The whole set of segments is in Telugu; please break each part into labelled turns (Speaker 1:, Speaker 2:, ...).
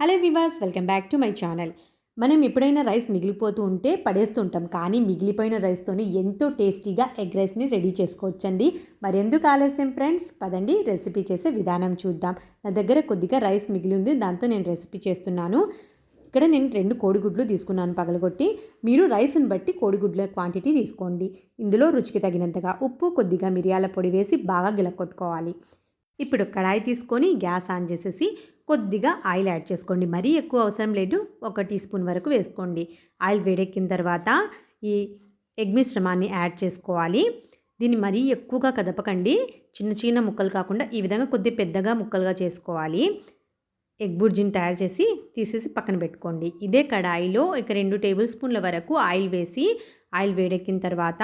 Speaker 1: Hello వివాస్ welcome back to my channel. మనం ఎప్పుడైనా రైస్ మిగిలిపోతూ ఉంటే పడేస్తుంటాం కానీ మిగిలిపోయిన రైస్తోని ఎంతో టేస్టీగా ఎగ్ రైస్ని రెడీ చేసుకోవచ్చండి. మరెందుకు ఆలస్యం ఫ్రెండ్స్? పదండి రెసిపీ చేసే విధానం చూద్దాం. నా దగ్గర కొద్దిగా రైస్ మిగిలి ఉంది దాంతో నేను రెసిపీ చేస్తున్నాను. ఇక్కడ నేను రెండు కోడిగుడ్లు తీసుకున్నాను పగలగొట్టి. మీరు రైస్ని బట్టి కోడిగుడ్ల క్వాంటిటీ తీసుకోండి. ఇందులో రుచికి తగినంతగా ఉప్పు కొద్దిగా మిరియాల పొడి వేసి బాగా గిలకొట్టుకోవాలి ఇప్పుడు కడాయి తీసుకొని గ్యాస్ ఆన్ చేసేసి కొద్దిగా ఆయిల్ యాడ్ చేసుకోండి. మరీ ఎక్కువ అవసరం లేదు. ఒక టీ స్పూన్ వరకు వేసుకోండి. ఆయిల్ వేడెక్కిన తర్వాత ఈ ఎగ్ మిశ్రమాన్ని యాడ్ చేసుకోవాలి. దీన్ని మరీ ఎక్కువగా కదపకండి. చిన్న చిన్న ముక్కలు కాకుండా ఈ విధంగా కొద్ది పెద్దగా ముక్కలుగా చేసుకోవాలి. ఎగ్ బుర్జిని తయారు చేసి తీసేసి పక్కన పెట్టుకోండి. ఇదే కడాయిలో ఇక రెండు టేబుల్ స్పూన్ల వరకు ఆయిల్ వేసి ఆయిల్ వేడెక్కిన తర్వాత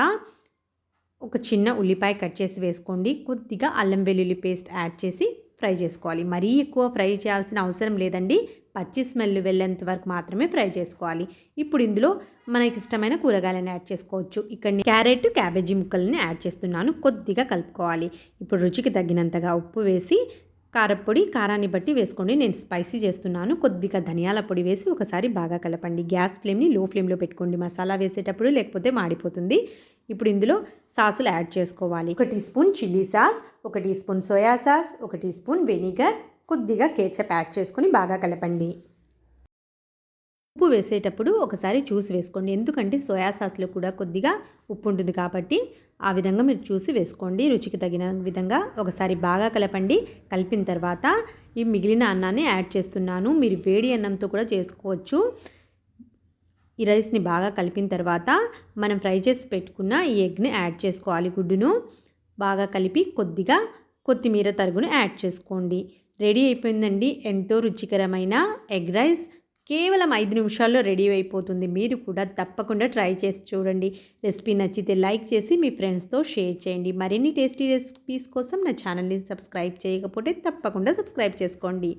Speaker 1: ఒక చిన్న ఉల్లిపాయ కట్ చేసి వేసుకోండి. కొద్దిగా అల్లం వెల్లుల్లి పేస్ట్ యాడ్ చేసి ఫ్రై చేసుకోవాలి. మరీ ఎక్కువ ఫ్రై చేయాల్సిన అవసరం లేదండి. పచ్చి స్మెల్ వెళ్ళేంత వరకు మాత్రమే ఫ్రై చేసుకోవాలి. ఇప్పుడు ఇందులో మనకి ఇష్టమైన కూరగాయలను యాడ్ చేసుకోవచ్చు. ఇక్కడ క్యారెట్ క్యాబేజీ ముక్కల్ని యాడ్ చేస్తున్నాను. కొద్దిగా కలుపుకోవాలి. ఇప్పుడు రుచికి తగినంతగా ఉప్పు వేసి కారపొడి కారాన్ని బట్టి వేసుకోండి. నేను స్పైసీ చేస్తున్నాను. కొద్దిగా ధనియాల పొడి వేసి ఒకసారి బాగా కలపండి. గ్యాస్ ఫ్లేమ్ని లో ఫ్లేమ్లో పెట్టుకోండి. మసాలా వేసేటప్పుడు లేకపోతే మాడిపోతుంది. ఇప్పుడు ఇందులో సాసులు యాడ్ చేసుకోవాలి. ఒక టీ స్పూన్ చిల్లీ సాస్ ఒక టీ స్పూన్ సోయా సాస్ ఒక టీ స్పూన్ వెనిగర్ కొద్దిగా కేచప్ యాడ్ చేసుకొని బాగా కలపండి. ఉప్పు వేసేటప్పుడు ఒకసారి చూసి వేసుకోండి. ఎందుకంటే సోయా సాస్లో కూడా కొద్దిగా ఉప్పు ఉంటుంది కాబట్టి ఆ విధంగా మీరు చూసి వేసుకోండి. రుచికి తగిన విధంగా ఒకసారి బాగా కలపండి. కలిపిన తర్వాత ఈ మిగిలిన అన్నాన్ని యాడ్ చేస్తున్నాను. మీరు వేడి అన్నంతో కూడా చేసుకోవచ్చు. ఈ రైస్ని బాగా కలిపిన తర్వాత మనం ఫ్రై చేసి పెట్టుకున్న ఈ ఎగ్ని యాడ్ చేసుకోవాలి గుడ్డును. బాగా కలిపి కొద్దిగా కొత్తిమీర తరుగును యాడ్ చేసుకోండి. రెడీ అయిపోయిందండి. ఎంతో రుచికరమైన ఎగ్ రైస్. కేవలం ఐదు నిమిషాల్లో రెడీ అయిపోతుంది. మీరు కూడా తప్పకుండా ట్రై చేసి చూడండి. రెసిపీ నచ్చితే లైక్ చేసి మీ ఫ్రెండ్స్తో షేర్ చేయండి. మరిన్ని టేస్టీ రెసిపీస్ కోసం నా ఛానల్ని సబ్స్క్రైబ్ చేయకపోతే తప్పకుండా సబ్స్క్రైబ్ చేసుకోండి.